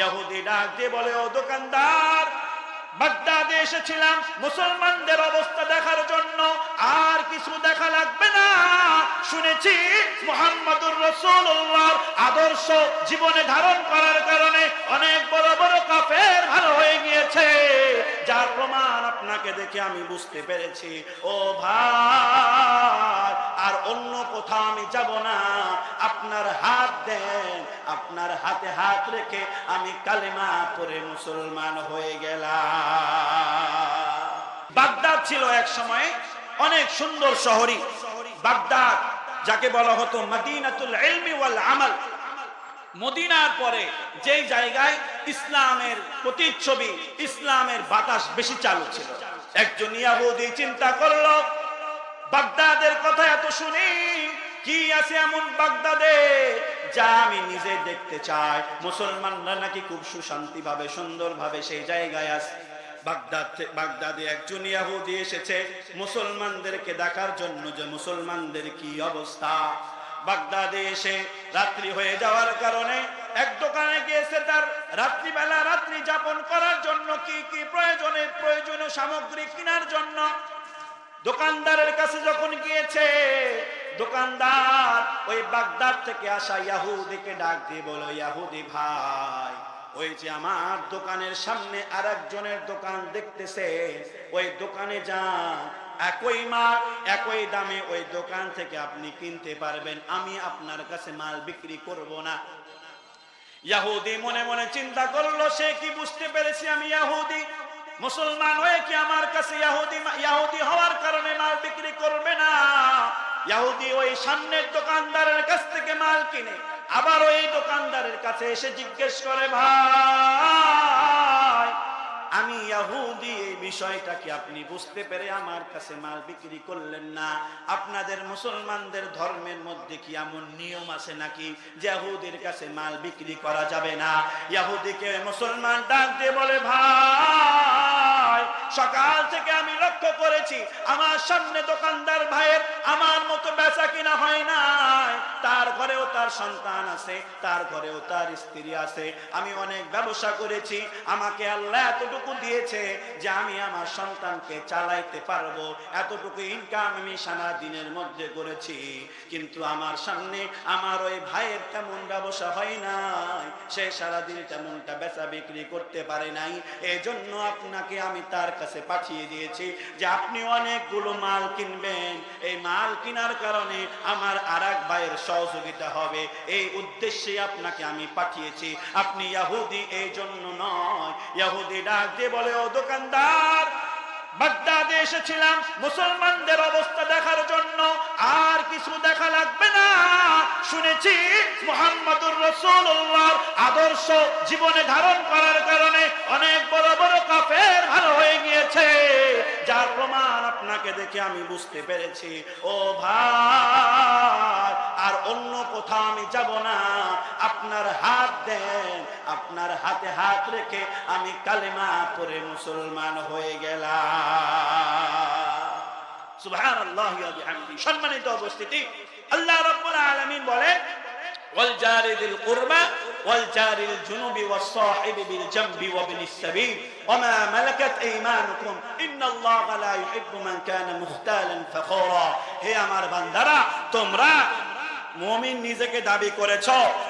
ইহুদি ডাক বলে, ও দোকানদার এসেছিলাম। মুসলমানদের অবস্থা দেখার জন্য আর কিছু দেখা লাগবে না। শুনেছি মোহাম্মদুর রসুল্লাহর আদর্শ জীবনে ধারণ করার কারণে অনেক বড় বড় কাপের ভালো হয়ে গিয়েছে। যার প্রমাণ আপনাকে দেখে আমি বুঝতে পেরেছি। ও ভাই, আর অন্য কোথাও আমি যাব না। আপনার হাত দেন, আপনার হাতে হাত রেখে আমি কালেমা পরে মুসলমান হয়ে গেলাম। বাগদাদ ছিল এক সময় অনেক সুন্দর শহরই। বাগদাদ, যাকে বলা হতো মদিনাতুল ইলমি ওয়াল আমাল। মদিনার পরে যেই জায়গায় ইসলামের প্রতিচ্ছবি, ইসলামের বাতাস বেশি চালু ছিল। একজন ইয়াহুদি চিন্তা করল, বাগদাদের কথা এত শুনি, কি আছে এমন বাগদাদে যা আমি নিজে দেখতে চাই? মুসলমানরা নাকি খুব সুশান্তি ভাবে সুন্দর ভাবে সেই জায়গায় আছে। বাগদাদ বাগদাদে একজন ইয়াহুদি এসেছে, মুসলমানদেরকে দেখার জন্য যে মুসলমানদের কি অবস্থা? বাগদাদে এসে রাত্রি হয়ে যাওয়ার কারণে এক দোকানে গিয়েছে তার রাত্রিবেলা রাত্রি যাপন করার জন্য কি কি প্রয়োজনে প্রয়োজনীয় সামগ্রী কেনার জন্য দোকানদারের কাছে যখন গিয়েছে, দোকানদার ওই বাগদাদ থেকে আসা ইয়াহুদিকে ডাক দিয়ে বলো ইয়াহুদি ভাই, ওই যে আমার দোকানের সামনে আর একজনের দোকান দেখতেছে, ওই দোকানে যান। একই মাল, একই দামে ওই দোকান থেকে আপনি কিনতে পারবেন। আমি আপনার কাছে মাল বিক্রি করব না। ইয়াহুদি মনে মনে চিন্তা করল, সে কি বুঝতে পেরেছি আমি ইয়াহুদি? মুসলমান হয়ে কি আমার কাছে ইয়াহুদি ইয়াহুদি হওয়ার কারণে মাল বিক্রি করবে না? ইয়াহুদি ওই সামনের দোকানদারের কাছ থেকে মাল কিনে, আবার ওই দোকানদারের কাছে এসে জিজ্ঞেস করে, ভাই আমি ইয়াহুদি, এই বিষয়টা কি আপনি বুঝতে পেরে আমার কাছে মাল বিক্রি করলেন না? আপনাদের মুসলমানদের ধর্মের মধ্যে কি এমন নিয়ম আছে নাকি ইয়াহুদির কাছে মাল বিক্রি করা যাবে না? ইয়াহুদিকে মুসলমান ডাক দিয়ে বলে, ভাই, সকাল থেকে আমি লক্ষ্য করেছি, আমার সামনে দোকানদার ভাইয়ের আমার মতো বেচা কিনা হয় নাই। তার ঘরেও তার সন্তান আছে, তার ঘরেও তার স্ত্রী আছে। আমি অনেক ব্যবসা করেছি, আমাকে আল্লাহ এতটুকু দিয়েছে যে আমি আমার সন্তানকে চালাইতে পারব। এতটুকু ইনকাম আমি সারা দিনের মধ্যে করেছি। কিন্তু আমার সামনে আমার ওই ভাইয়ের তেমন ব্যবসা হয় নাই। সে সারাদিন তেমনটা বেচা বিক্রি করতে পারে নাই। এই জন্য আপনাকে আমি তার কাছে পাঠিয়ে দিয়েছি যে আপনি অনেকগুলো মাল কিনবেন। এই মাল কেনার কারণে আমার আর ভাইয়ের সহযোগিতা হবে। এই উদ্দেশ্যে আপনাকে আমি পাঠিয়েছি। আপনি ইয়াহুদি, এই জন্য নয়। ইয়াহুদি ডাক দিয়ে বলে, ও দোকানদার, বাগদাদে এসেছিলাম। মুসলমানদের অবস্থা দেখার জন্য আর কিছু দেখা লাগবে না। শুনেছি মোহাম্মদুর রসুল্লাহর আদর্শ জীবনে ধারণ করার কারণে অনেক বড় বড় কাফের ভালো যার প্রমাণ আপনাকে দেখে আমি বুঝতে পেরেছি। ও ভাই, আর অন্য কোথাও আমি যাব না। আপনার হাত দেন, আপনার হাতে হাত রেখে আমি কালেমা পরে মুসলমান হয়ে গেলাম। সুবহানাল্লাহ সম্মানিত উপস্থিতি, আল্লাহ রাব্বুল আলামিন বলেন والجار ذي القربى والجار الجنوب والصاحب بالجنب وابن السبيل وما ملكت ايمانكم ان الله لا يحب من كان مختالا فخورا হে আমার বান্দারা তোমরা মমিন নিজেকে দাবি করেছ,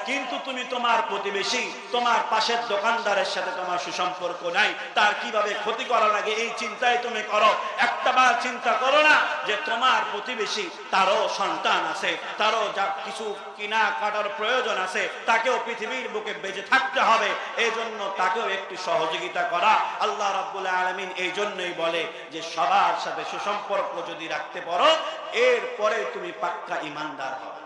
কিন্তু তুমি তোমার প্রতিবেশী, তোমার পাশের দোকানদারের সাথে তোমার সুসম্পর্ক নাই। তার কীভাবে ক্ষতি করা লাগে এই চিন্তায় তুমি করো। একটা বার চিন্তা করো না যে তোমার প্রতিবেশী, তারও সন্তান আছে, তারও যা কিছু কিনা কাটার প্রয়োজন আছে, তাকেও পৃথিবীর বুকে বেঁচে থাকতে হবে। এই জন্য তাকেও একটু সহযোগিতা করা। আল্লাহ রাব্বুল আলামিন এই জন্যই বলে যে, সবার সাথে সুসম্পর্ক যদি রাখতে পারো, এরপরে তুমি পাক্কা ইমানদার হবে।